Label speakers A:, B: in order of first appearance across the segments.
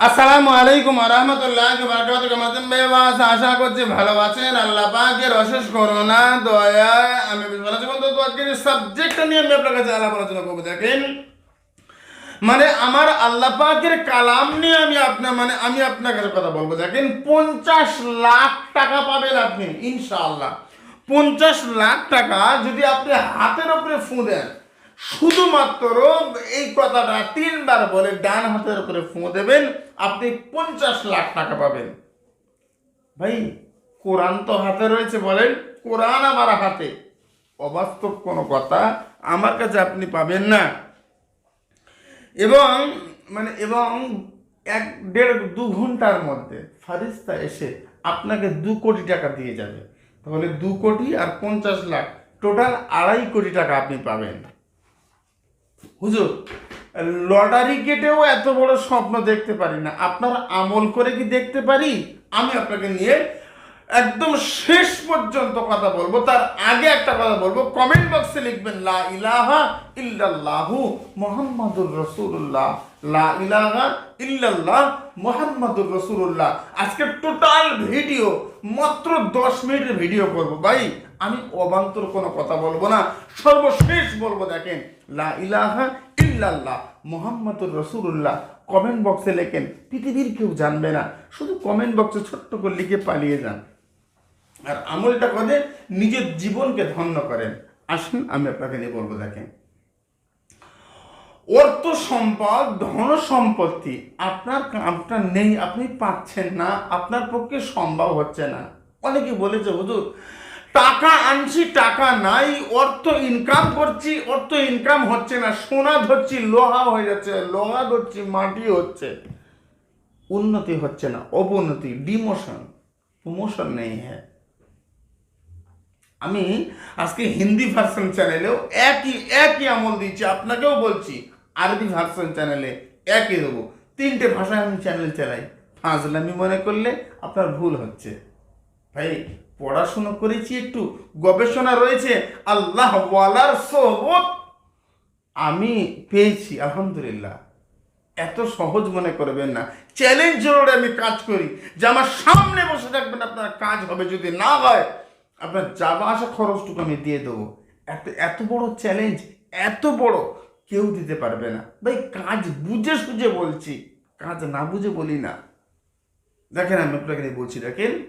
A: আসসালামু আলাইকুম আরহামতুল্লাহ বারকাত কেমন বেবাস আশা করছি ভালো আছেন। আল্লাহ পাকের অশেষ করোনা দয়ায় আমি আজকের সাবজেক্টটা নিয়ে আমি আপনার কাছে আলাপ আলোচনা করব। দেখেন মানে আমার আল্লাহ পাকের কালাম নিয়ে আমি আপনার মানে আমি আপনার কাছে কথা বলব। দেখেন, পঞ্চাশ লাখ টাকা পাবেন আপনি, ইনশাআল্লাহ। পঞ্চাশ লাখ টাকা যদি আপনি হাতের উপরে ফু দেন শুধুমাত্র এই কথাটা তিনবার বলে ডান হাতের উপরে ফু দেবেন, আপনি পঞ্চাশ লাখ টাকা পাবেন। ভাই, কোরআন তো হাতে রয়েছে বলেন, কোরআন আমার হাতে। অবাস্তব কোনো কথা আমার কাছে আপনি পাবেন না। এবং মানে এবং এক দেড় দু ঘণ্টার মধ্যে ফারিস্তা এসে আপনাকে দু কোটি টাকা দিয়ে যাবে। তাহলে দু কোটি আর পঞ্চাশ লাখ, টোটাল আড়াই কোটি টাকা আপনি পাবেন। হুজুর, লটারি গেটেও এত বড় স্বপ্ন দেখতে পারি না। আপনার আমল করে কি দেখতে পারি? আমি আপনাকে নিয়ে একদম শেষ পর্যন্ত কথা বলব। তার আগে একটা কথা বলব। কমেন্ট বক্সে লিখবেন, লা ইলাহা ইল্লাল্লাহু মুহাম্মাদুর রাসূলুল্লাহ। লা ইলাহা ইল্লাল্লাহ মুহাম্মাদুর রাসূলুল্লাহ। আজকে টোটাল ভিডিও, মাত্র দশ মিনিটের ভিডিও করব। ভাই, আমি অবান্তর কোনো কথা বলব না। সর্বশেষ বলব, দেখেন, লা ইলাহা ইল্লাল্লাহ মুহাম্মাদুর রাসূলুল্লাহ। কমেন্ট বক্সে লেখেন, পৃথিবীর কেউ জানবে না। শুধু কমেন্ট বক্সে ছোট্ট করে লিখে পালিয়ে যান। আর আমলটা করে নিজের জীবনকে ধন্য করেন। আসুন, আমি আপনাকে নিয়ে বলব, দেখেন। অর্থ সম্পদ, ধন সম্পত্তি আপনার আপনার নেই, আপনি পাচ্ছেন না, আপনার পক্ষে সম্ভব হচ্ছে না। অনেকে বলেছে, হুজুর, টাকা আনছি, টাকা নাই, অর্থ ইনকাম করছি, অর্থ ইনকাম হচ্ছে না, সোনা ধরছি, লোহা হয়ে যাচ্ছে, লোহা ধরছি, মাটি হচ্ছে। উন্নতি হচ্ছে না, অবনতি ডিমোশন প্রমোশন নেই হ্যাঁ আমি আজকে হিন্দি ভার্সন চ্যানেলেও একই একই আমল দিচ্ছি আপনাকেও বলছি। আরবি ভার্সন চ্যানেলে একই দেবো। তিনটে ভাষায় আমি চ্যানেল চালাই। ফাজলামি মনে করলে আপনার ভুল হচ্ছে। ভাই, পড়াশুনো করেছি একটু, গবেষণা রয়েছে। আল্লাহ ওয়ালার সোহবত আমি পেয়েছি, আলহামদুলিল্লাহ। এত সহজ মনে করবেন না। চ্যালেঞ্জ জোরে আমি কাজ করি। যে আমার সামনে বসে থাকবেন, আপনার কাজ হবে। যদি না হয়, আপনার যাওয়া আসা খরচটুকু আমি দিয়ে দেবো। এত এত বড় চ্যালেঞ্জ এত বড়। কেউ দিতে পারবে না। ভাই, কাজ বুঝে সুঝে বলছি। কাজ না বুঝে বলি না। দেখেন আমি আপনাকে বলছি, দেখেন।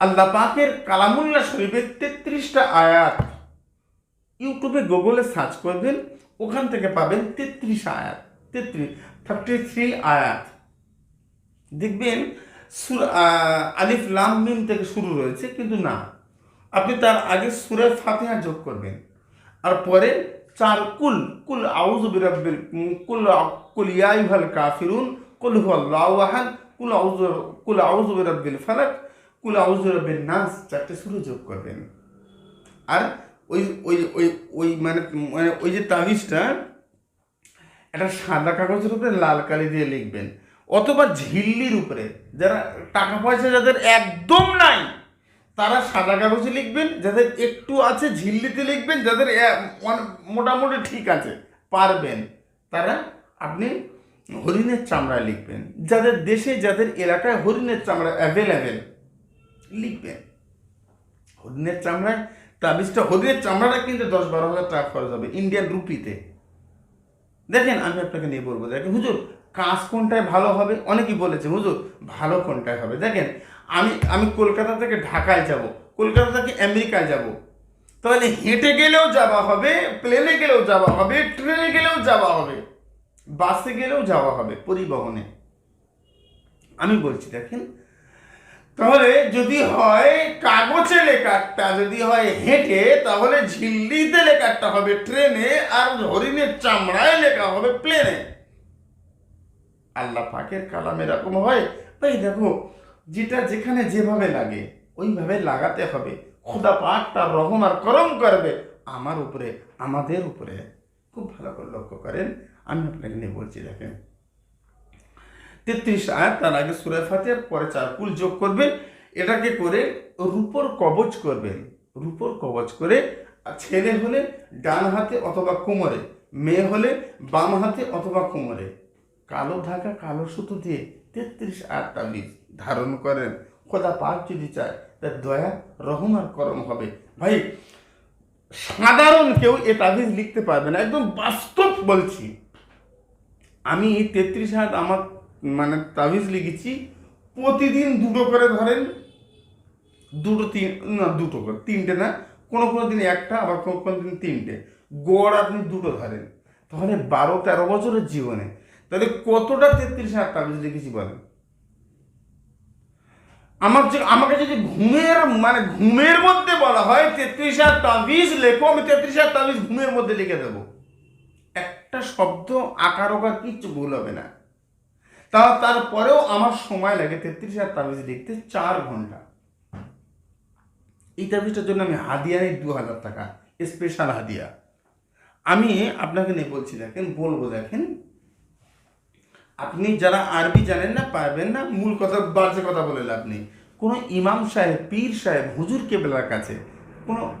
A: আল্লাহ পাকের কালামুল্লাহ শরীফের তেত্রিশটা আয়াত। ইউটিউবে গুগলে সার্চ করবেন, ওখান থেকে পাবেন তেত্রিশ আয়াত। তেত্রিশ থার্টি থ্রি আয়াত। দেখবেন, সুর- আলিফ, লাম, মিম থেকে শুরু রয়েছে, কিন্তু না। আপনি তার আগে সুরের ফাতিহা যোগ করবেন। আর পরে চার, কুল কুল আউজ বিরাব্বিল কুল কুল ইয়াইহাল কাফিরুন, কুল হুয়াল্লাহু আহাদ, কুল আউজ কুল আউজ বিরাব্বিল ফালাক, কুল আউজ বিরাব্বিন নাস, চারটে সুরে যোগ করবেন। আর ওই ওই ওই ওই মানে মানে ওই যে তাবিজটা একটা সাদা কাগজের উপরে, লাল কালি দিয়ে লিখবেন। অথবা ঝিল্লির উপরে, যারা টাকা পয়সা যাদের একদম নাই তারা সাদা কাগজে লিখবেন, যাদের একটু আছে ঝিল্লিতে লিখবেন, যাদের মোটামুটি ঠিক আছে, পারবেন। তারা আপনি হরিণের চামড়ায় লিখবেন, যাদের দেশে, যাদের এলাকায় হরিণের চামড়া অ্যাভেলেবেল লিখবেন। হরিণের চামড়ায় তাবিজটা হরিণের চামড়াটা কিন্তু দশ বারো হাজার টাকা খরচ হবে ইন্ডিয়ান রুপিতে দেখেন, আমি আপনাকে নিয়ে বলব, দেখেন, হুজুর, কাজ কোনটায় ভালো হবে? অনেকেই বলেছে, হুজুর, ভালো কোনটায় হবে? দেখেন আমি আমি কলকাতা থেকে ঢাকায় যাব, কলকাতা থেকে আমেরিকায় যাব। তাহলে হেঁটে গেলেও যাওয়া হবে প্লেনে গেলেও যাওয়া হবে ট্রেনে গেলেও যাওয়া হবে বাসে গেলেও যাওয়া হবে পরিবহনে। আমি বলছি, দেখেন, তাহলে যদি হয় কাগজে লেখাটা, যদি হয় হেঁটে, তাহলে ঝিল্লিতে লেখাটা হবে ট্রেনে আর হরিণের চামড়ায় লেখা হবে প্লেনে আল্লাহ পাকের কালাম এরকম হয়। ভাই, দেখো যেটা যেখানে যেভাবে লাগে, ওইভাবে লাগাতে হবে। খোদা পাক তার রহম আর করম করবে আমার উপরে, আমাদের উপরে। খুব ভালো করে লক্ষ্য করেন। আমি আপনাকে নিয়ে বলছি, দেখেন। তেত্রিশ আয়াত, তার আগে সুরে ফাতে পরে চার কুল যোগ করবেন এটাকে করে রূপর কবচ করবেন। রূপর কবচ করে ছেলে হলে ডান হাতে অথবা কোমরে, মেয়ে হলে বাম হাতে অথবা কোমরে। কালো ধাগা কালো সুতো দিয়ে তেত্রিশ আয়াত তাবিজ ধারণ করেন। খোদা পাক যদি চায়, তার দয়া, রহম আর করম হবে। ভাই, সাধারণ কেউ এ তাবিজ লিখতে পারবে না। একদম বাস্তব বলছি। আমি তেত্রিশ হাত আমার মানে তাবিজ লিখেছি, প্রতিদিন দুটো করে ধরেন, দুটো তিন, না, দুটো করে, তিনটে না, কোনো কোনো দিন একটা, আবার কোনো কোনো দিন তিনটে। গড় আপনি দুটো ধরেন। তাহলে বারো তেরো বছরের জীবনে, তাহলে কতটা তেত্রিশ হাজার তাবিজ লিখেছি বলেন? আমার আমাকে যদি ঘুমের মানে ঘুমের মধ্যে বলা হয়, তেত্রিশ হাজার তাবিজ লেখো, আমি তেত্রিশ হাজার তাবিজ ঘুমের মধ্যে লিখে দেবো। একটা শব্দ আকার ওকার কিচ্ছু ভুল হবে না। তা তারপরেও আমার সময় লাগে তেত্রিশ হাজার তাবিজ লিখতে চার ঘণ্টা। এই তাবিজটার জন্য আমি হাদিয়া নিই দু হাজার টাকা স্পেশাল হাদিয়া। আমি আপনাকে নিয়ে বলছি দেখেন, বলব দেখেন আপনি যারা আরবি জানেন না, পারবেন না, মূল কথা, বাজে কথা বলে লাভ নেই। কোনো ইমাম সাহেব, পীর সাহেব, হুজুর কেবলার কাছে, কোনো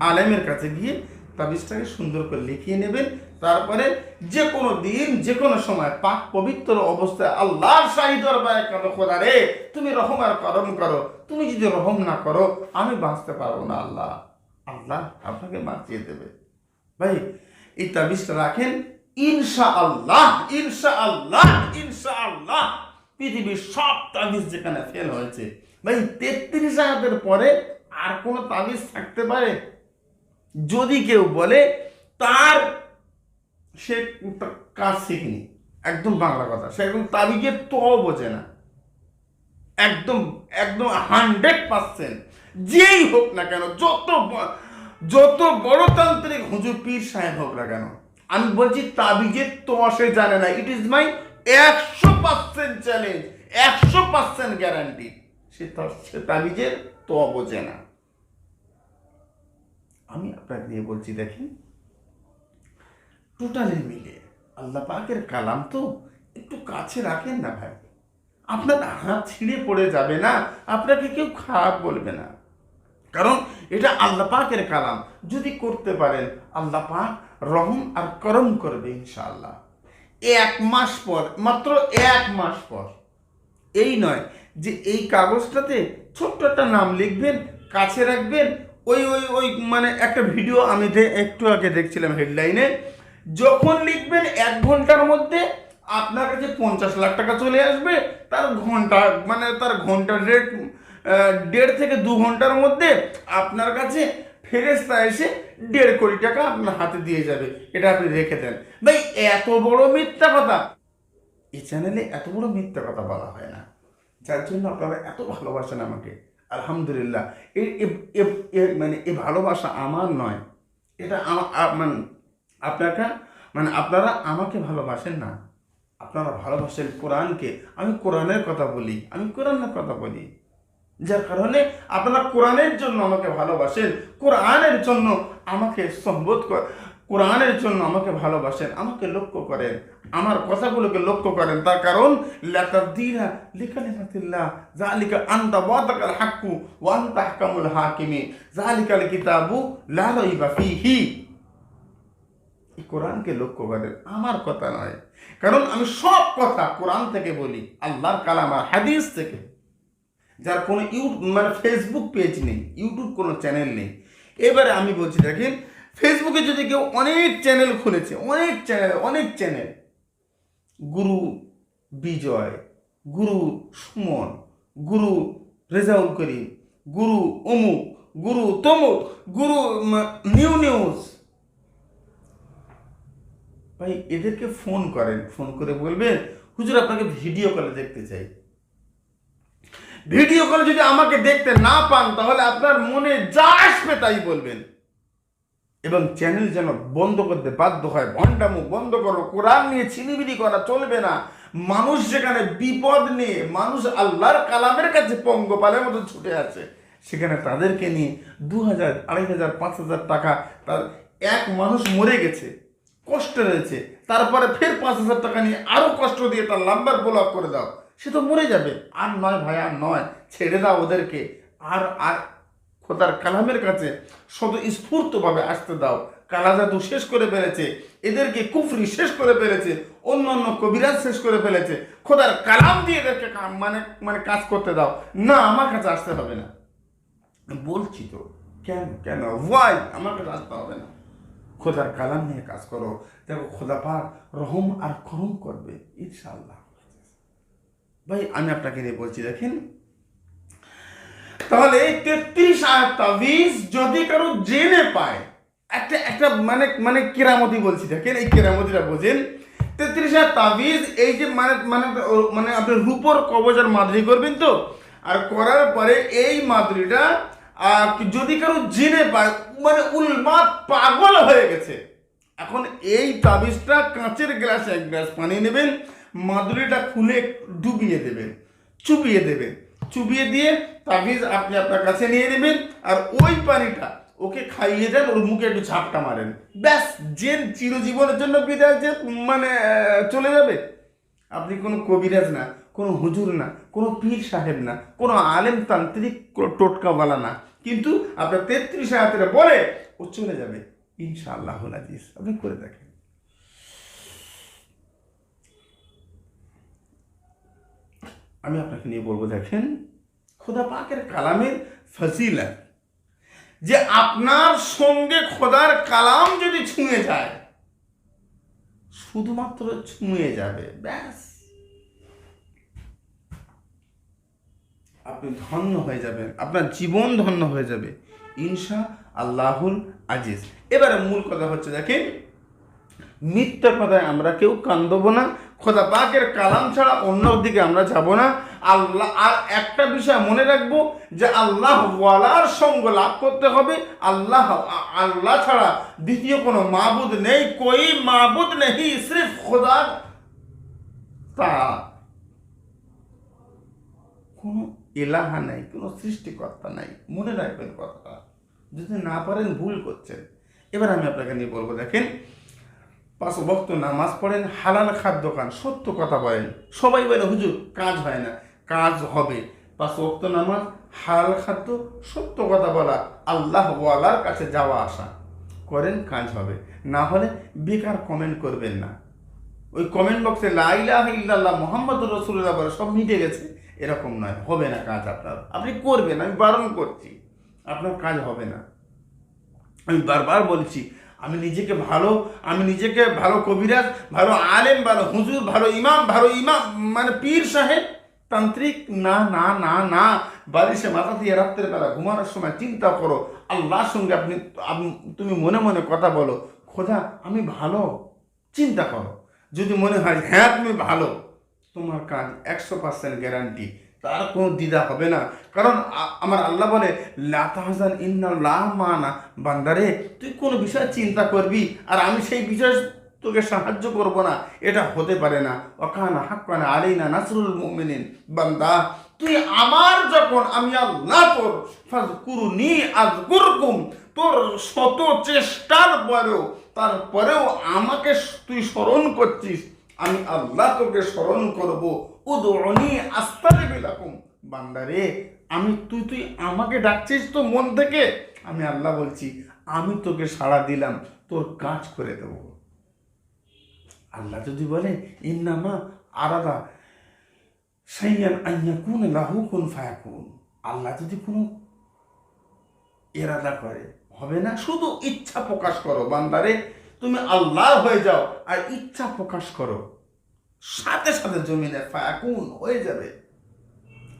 A: আলেমের কাছে গিয়ে তাবিজটাকে সুন্দর করে লিখিয়ে নেবেন। তারপরে যে কোনো দিন, যে কোনো সময়, পাক পবিত্র অবস্থায় আল্লাহর শাহী দরবারে কেন খোদা রে? তুমি রহম আর করম করো। তুমি যদি রহম না করো, আমি বাঁচতে পারব না আল্লাহ। আল্লাহ আপনাকে বাঁচিয়ে দেবে। ভাই, এই তাবিজটা রাখেন। ইনশা আল্লাহ ইনশা আল্লাহ ইনশা আল্লাহ পৃথিবীর সব তাবিজ যেখানে ফেল হয়েছে। ভাই, তেত্রিশ হাজারের পরে আর কোনো তাবিজ থাকতে পারে? যদি কেউ বলে, তার সে কাজ শিখিনি। একদম বাংলা কথা। সে একদম তাবিজের তো বোঝে না। একদম একদম হান্ড্রেড পার্সেন্ট যেই হোক না কেন, যত যত বড় তান্ত্রিক হুজুর পীর সাহেব হোক না কেন আমি বলছি তাবিজের সে জানে না। ইট ইজ মাই একশো পার্সেন্ট চ্যালেঞ্জ একশো পার্সেন্ট গ্যারান্টি সে সে তাবিজের তো বোঝে না। আমি আপনাকে দিয়ে বলছি, দেখেন টোটালি মিলে। আল্লাহ পাকের কালাম তো একটু কাছে রাখেন না ভাই। আপনার হাত ছিঁড়ে পড়ে যাবে না, আপনাকে কেউ খারাপ বলবে না। কারণ এটা আল্লাহ পাকের কালাম। যদি করতে পারেন, আল্লাহ পাক রহম আর করম করবে ইনশাআল্লাহ। এক মাস পর, মাত্র এক মাস পর। এই নয় যে এই কাগজটাতে ছোট্ট একটা নাম লিখবেন, কাছে রাখবেন। ওই ওই ওই মানে একটা ভিডিও আমি একটু আগে দেখছিলাম হেডলাইনে, যখন লিখবেন এক ঘণ্টার মধ্যে আপনার কাছে পঞ্চাশ লাখ টাকা চলে আসবে। তার ঘণ্টা মানে তার ঘণ্টার রেট দেড় থেকে দু ঘণ্টার মধ্যে আপনার কাছে ফেরেস্তা এসে দেড় কোটি টাকা আপনার হাতে দিয়ে যাবে। এটা আপনি রেখে দেন। ভাই, এত বড় মিথ্যা কথা। এই চ্যানেলে এত বড় মিথ্যা কথা বলা হয় না। যার জন্য আপনারা এত ভালোবাসেন আমাকে। আলহামদুলিল্লাহ। এ- মানে এ ভালোবাসা আমার নয়। এটা মানে আপনারা মানে আপনারা আমাকে ভালোবাসেন না। আপনারা ভালোবাসেন কোরআনকে। আমি কোরআনের কথা বলি। আমি কোরআনের কথা বলি। যার কারণে আপনারা কোরআনের জন্য আমাকে ভালোবাসেন, কোরআনের জন্য আমাকে সম্বোধ কর, কোরআনের জন্য আমাকে ভালোবাসেন, আমাকে লক্ষ্য করেন, আমার কথাগুলোকে লক্ষ্য করেন। তার কারণ লাতাবদিলা লিকালিমাতিল্লাহ জালিকা আনতা ওয়াদাকাল হাক্কু ওয়া আনতা আহকামুল হাকিমিন জালিকাল কিতাবু লা ফীহি। কোরআনকে লক্ষ্য করেন, আমার কথা নয়। কারণ আমি সব কথা কোরআন থেকে বলি, আল্লাহর কালাম আর হাদিস থেকে। যার কোনো ইউটিউব মানে ফেসবুক পেজ নেই ইউটিউব কোনো চ্যানেল নেই। এবারে আমি বলছি, দেখেন ফেসবুকে যদি কেউ অনেক চ্যানেল খুলেছে, অনেক চ্যানেল অনেক চ্যানেল গুরু বিজয়, গুরু সুমন, গুরু রেজাউল করিম, গুরু অমুক, গুরু তমুক, গুরু নিউ নিউজ। ভাই, এদেরকে ফোন করেন ফোন করে বলবেন, হুজুর আপনাকে ভিডিও কলে দেখতে চাই। ভিডিও কলে যদি আমাকে দেখতে না পান, তাহলে আপনার মনে যা আসবে তাই বলবেন। এবং চ্যানেল যেন বন্ধ করতে বাধ্য হয় ভণ্ডামুখ বন্ধ করো, কোরআন নিয়ে ছিনিবিনি করা চলবে না। মানুষ যেখানে বিপদ নিয়ে, মানুষ আল্লাহর কালামের কাছে পঙ্গপালের মতো ছুটে আছে সেখানে তাদেরকে নিয়ে দু হাজার আড়াই হাজার পাঁচ হাজার টাকা তার এক মানুষ মরে গেছে, কষ্ট রয়েছে তারপরে ফের পাঁচ হাজার টাকা নিয়ে আরও কষ্ট দিয়ে তার নাম্বার ব্লক করে দাও। সে তো মরে যাবে। আর নয় ভাই, আর নয়, ছেড়ে দাও ওদেরকে। আর আর খোদার কালামের কাছে শত স্ফূর্তভাবে আসতে দাও। কালা জাদু শেষ করে ফেলেছে, এদেরকে কুফরি শেষ করে ফেলেছে অন্য অন্য কবিরাজ শেষ করে ফেলেছে। খোদার কালাম দিয়ে এদেরকে মানে মানে কাজ করতে দাও। না, আমার কাছে আসতে হবে না। বলছি তো, কেন কেন ওয়াই আমার কাছে আসতে হবে না। খোদার কালাম নিয়ে কাজ করো। দেখো খোদা পাক রহম আর করম করবে, ইনশাআল্লাহ। ভাই, আমি আপনাকে নিয়ে বলছি, দেখেন। তাহলে তেত্রিশ আয়াত তাবিজ যদি কারও জেনে পায়, একটা একটা মানে মানে কেরামতি বলছি, দেখেন, এই কেরামতিটা বোঝেন। তেত্রিশ আয়াত তাবিজ এই যে মানে মানে মানে আপনি রূপর কবজার মাদুরি করবেন তো, আর করার পরে এই মাদুরিটা যদি কারও জেনে পায় মানে উন্মাদ পাগল হয়ে গেছে। এখন এই তাবিজটা কাঁচের গ্লাসে এক গ্লাস পানি নেবেন মাদুরিটা খুলে ডুবিয়ে দেবেন, চুবিয়ে দেবেন। চুবিয়ে দিয়ে তাবিজ আপনি আপনার কাছে নিয়ে নেবেন আর ওই পানিটা ওকে খাইয়ে দেন, ওর মুখে একটু ঝাপটা মারেন। ব্যাস, জেন চিরজীবনের জন্য বিদায় যে মানে চলে যাবে। আপনি কোনো কবিরাজ না, কোনো হুজুর না, কোনো পীর সাহেব না, কোনো আলেম তান্ত্রিক টোটকাওয়ালা না। কিন্তু আপনার তেত্রিশ হাতের বলে ও চলে যাবে। ইনশাআল্লাহ আপনি করে দেখেন। আমি আপনাকে নিয়ে বলব, দেখেন, খোদা পাকের কালামের ফজিলা যে আপনার সঙ্গে খোদার কালাম যদি ছুঁয়ে যায়, শুধুমাত্র ছুঁয়ে যাবে, ব্যাস। আপনি ধন্য হয়ে যাবেন, আপনার জীবন ধন্য হয়ে যাবে ইনশা আল্লাহুল আজিজ। এবারে মূল কথা হচ্ছে, দেখেন, মিথ্যা কথায় আমরা কেউ কান দেবো না খোদা পাকের কালাম ছাড়া অন্য দিকে আমরা যাব না। আল্লাহ আর একটা বিষয় মনে রাখব যে আল্লাহ ওয়ালার সঙ্গ লাভ করতে হবে। আল্লাহ আল্লাহ ছাড়া দ্বিতীয় কোনো মাবুদ নেই, কই মাবুদ নেই, সির্ফ খোদা। তা কোনো এলাহা নাই, কোনো সৃষ্টিকর্তা নাই। মনে রাখবেন কথাটা। যদি না পারেন ভুল করছেন। এবার আমি আপনাকে নিয়ে বলব, দেখেন পাঁচ বক্ত নামাজ পড়েন, হালাল খাদ্য খান। সত্য কথা বলেন। সবাই বলে, হুজুর, কাজ হয় না। কাজ হবে। পাঁচ বক্ত নামাজ, হালাল খাদ্য, সত্য কথা বলা, আল্লাহ ওয়ালার কাছে যাওয়া আসা। করেন, কাজ হবে। না হলে বেকার কমেন্ট করবেন না। ওই কমেন্ট বক্সে লাইলাহ ইল্লাল্লাহ মোহাম্মদ রসুল্লাহ বলে সব মিটে গেছে। এরকম নয়, হবে না কাজ আপনার। আপনি করবেন, আমি বারণ করছি। আপনার কাজ হবে না। আমি বারবার বলছি আমি নিজেকে ভালো, আমি নিজেকে ভালো কবিরাজ, ভালো আলেম, ভালো হুজুর, ভালো ইমাম ভালো ইমাম মানে পীর সাহেব, তান্ত্রিক, না না না না, বালিশে মাথা দিয়ে রাত্রের বেলা ঘুমানোর সময় চিন্তা করো, আল্লাহর সঙ্গে আপনি তুমি মনে মনে কথা বলো, খোদা, আমি ভালো, চিন্তা করো। যদি মনে হয় হ্যাঁ তুমি ভালো, তোমার কাজ একশো পার্সেন্ট গ্যারান্টি তার কোনো দ্বিধা হবে না। কারণ আমার আল্লাহ বলে লাতাহাজান ইন্নাল্লাহ মানা বান্দারে, তুই কোনো বিষয়ে চিন্তা করবি, আর আমি সেই বিষয়ে তোকে সাহায্য করব না। এটা হতে পারে না। ওখানা হাক্কানা আলাইনা নাসরুল মুমিনিন। বান্দা, তুই আমার যখন আমি আল্লাহ তোর ফাজকুরুনি আজকুরকুম তোর শত চেষ্টার পরেও, তারপরেও আমাকে তুই স্মরণ করছিস, আমি আল্লাহ তোকে স্মরণ করব। উদরণি আস্তারে বিলাকুম বান্দারে, আমি তুই তুই আমাকে ডাকছিস তো মন থেকে? আমি আল্লাহ বলছি, আমি তোকে সাড়া দিলাম, তোর কাজ করে দেব। আল্লাহ যদি বলে, ইন্নামা আলাদা সাইয়ান আইয়া কোন লাহু কোন ফায়াকুন। আল্লাহ যদি কোনো এরাদা করে, হবে না? শুধু ইচ্ছা প্রকাশ করো, বান্দারে, তুমি আল্লাহ হয়ে যাও, আর ইচ্ছা প্রকাশ করো। সাথে সাথে জমিনে ফায়াকুন হয়ে যাবে।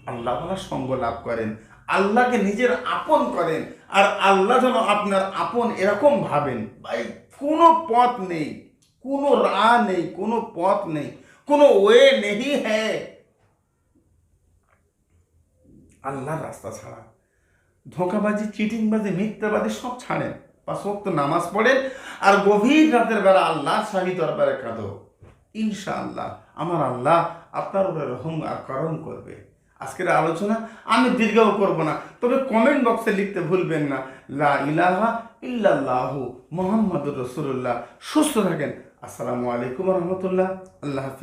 A: আল্লাহ সঙ্গ লাভ করেন, আল্লাহকে নিজের আপন করেন, আর আল্লাহ যেন আপনার আপন এরকম ভাবেন। ভাই, কোনো পথ নেই, কোনো রা নেই, কোনো পথ নেই, কোনো ওয়ে নেই হ্যাঁ। আল্লাহর রাস্তা ছাড়া। ধোঁকাবাজি, চিটিংবাজি মিথ্যাবাজি সব ছাড়েন। পাঁচ নামাজ পড়েন, আর গভীর রাতের বেলা আল্লাহ শাহী দরবারে কাঁদো। ইনশাআল্লাহ। আমার আল্লাহ আপনার উপরে রহম আর করম করবে। আজকের আলোচনা আমি দীর্ঘও করব না, তবে কমেন্ট বক্সে লিখতে ভুলবেন না। লা ইলাহা ইল্লাল্লাহ মোহাম্মদুর রসুল্লাহ সুস্থ থাকেন। আসসালামু আলাইকুম রহমতুল্লাহ। আল্লাহ হাফিজ।